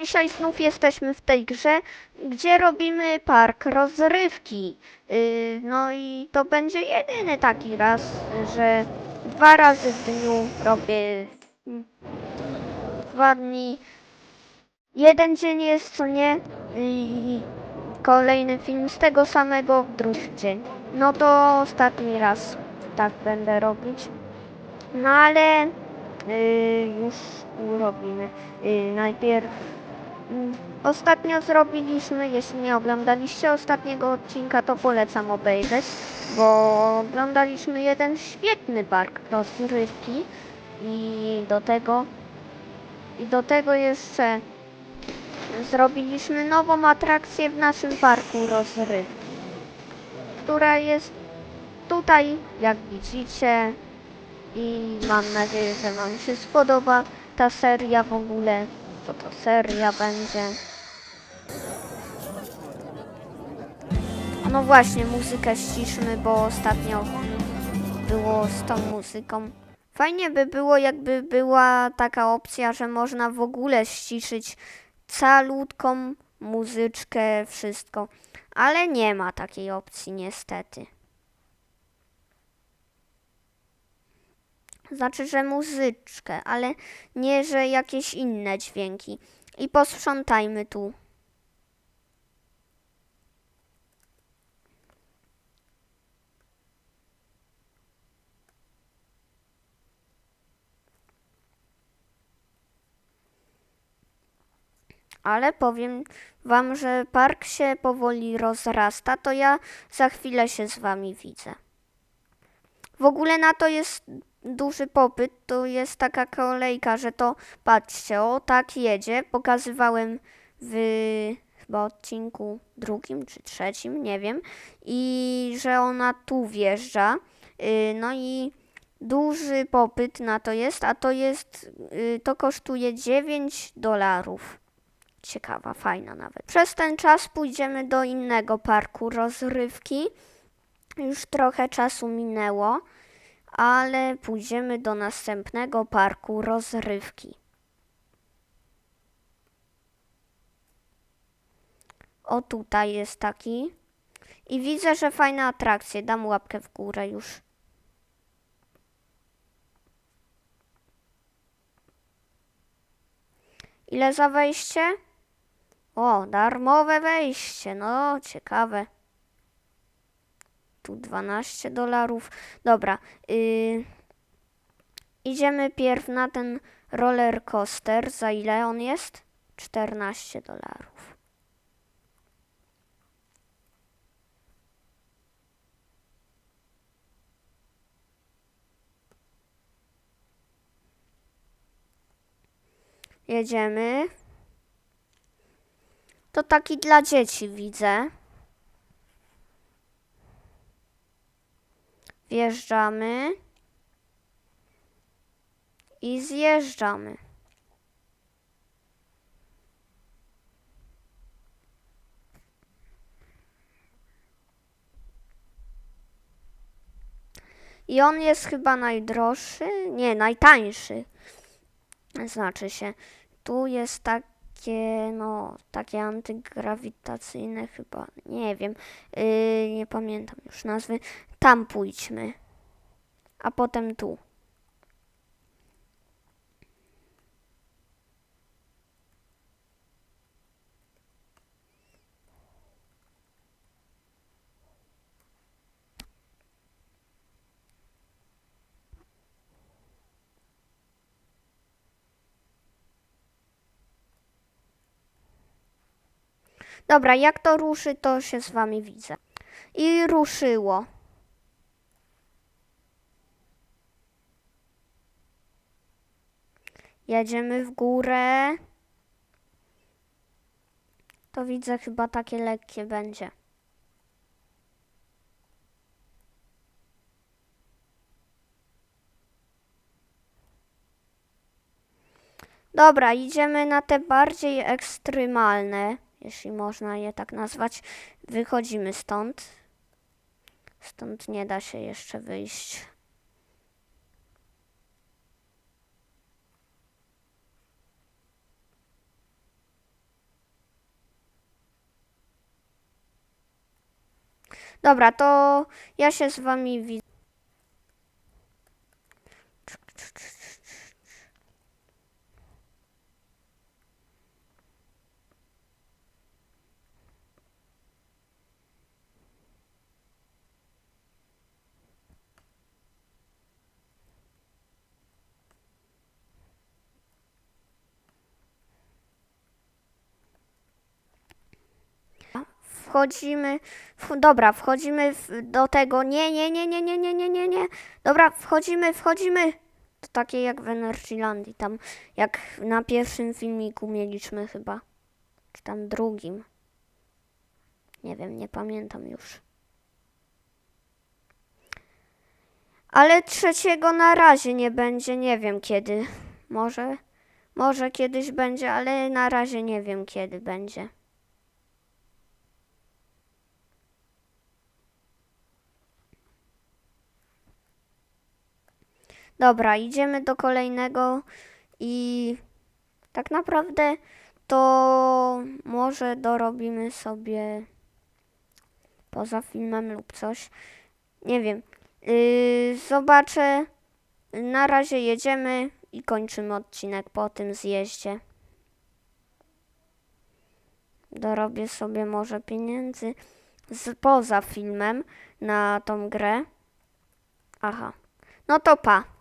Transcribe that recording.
Dzisiaj znów jesteśmy w tej grze, gdzie robimy park rozrywki. Yy, no i to będzie jedyny taki raz, że dwa razy w dniu robię dwa dni. Jeden dzień jest, co nie? I kolejny film z tego samego w drugi dzień. No to ostatni raz tak będę robić. No ale yy, już urobimy. Yy, najpierw ostatnio zrobiliśmy, jeśli nie oglądaliście ostatniego odcinka, to polecam obejrzeć, bo oglądaliśmy jeden świetny park rozrywki i do tego i do tego jeszcze zrobiliśmy nową atrakcję w naszym parku rozrywki, która jest tutaj, jak widzicie, i mam nadzieję, że Wam się spodoba ta seria w ogóle. Co to seria będzie? No właśnie, muzykę ściszmy, bo ostatnio było z tą muzyką. Fajnie by było, jakby była taka opcja, że można w ogóle ściszyć calutką muzyczkę, wszystko. Ale nie ma takiej opcji niestety. Znaczy, że muzyczkę, ale nie, że jakieś inne dźwięki. I posprzątajmy tu. Ale powiem wam, że park się powoli rozrasta, to ja za chwilę się z wami widzę. W ogóle na to jest duży popyt, to jest taka kolejka, że to patrzcie, o tak jedzie. Pokazywałem w chyba odcinku drugim czy trzecim, nie wiem. I że ona tu wjeżdża. Yy, no i duży popyt na to jest, a to jest, yy, to kosztuje 9 dolarów. Ciekawa, fajna nawet. Przez ten czas pójdziemy do innego parku rozrywki. Już trochę czasu minęło ale pójdziemy do następnego parku rozrywki. O tutaj jest taki. I widzę, że fajne atrakcje. Dam łapkę w górę już. Ile za wejście? O, darmowe wejście. No, ciekawe tu 12 dolarów. Dobra. Yy, idziemy pierw na ten roller coaster. Za ile on jest? 14 dolarów. Jedziemy. To taki dla dzieci widzę. Wjeżdżamy i zjeżdżamy. I on jest chyba najdroższy, nie, najtańszy. Znaczy się, tu jest takie, no, takie antygrawitacyjne chyba, nie wiem, yy, nie pamiętam już nazwy. Tam pójdźmy, a potem tu. Dobra, jak to ruszy, to się z wami widzę. I ruszyło. Jedziemy w górę. To widzę chyba takie lekkie będzie. Dobra, idziemy na te bardziej ekstremalne, jeśli można je tak nazwać. Wychodzimy stąd. Stąd nie da się jeszcze wyjść. Dobra, to ja się z wami widzę. Wchodzimy. W, dobra, wchodzimy w, do tego. Nie, nie, nie, nie, nie, nie, nie, nie, nie. Dobra, wchodzimy, wchodzimy. To takie jak w Energylandii, tam jak na pierwszym filmiku mieliśmy chyba. Czy tam drugim. Nie wiem, nie pamiętam już. Ale trzeciego na razie nie będzie, nie wiem kiedy. Może, może kiedyś będzie, ale na razie nie wiem kiedy będzie. Dobra, idziemy do kolejnego i tak naprawdę to może dorobimy sobie poza filmem lub coś. Nie wiem. Yy, zobaczę. Na razie jedziemy i kończymy odcinek po tym zjeździe. Dorobię sobie może pieniędzy z, poza filmem na tą grę. Aha. No to pa.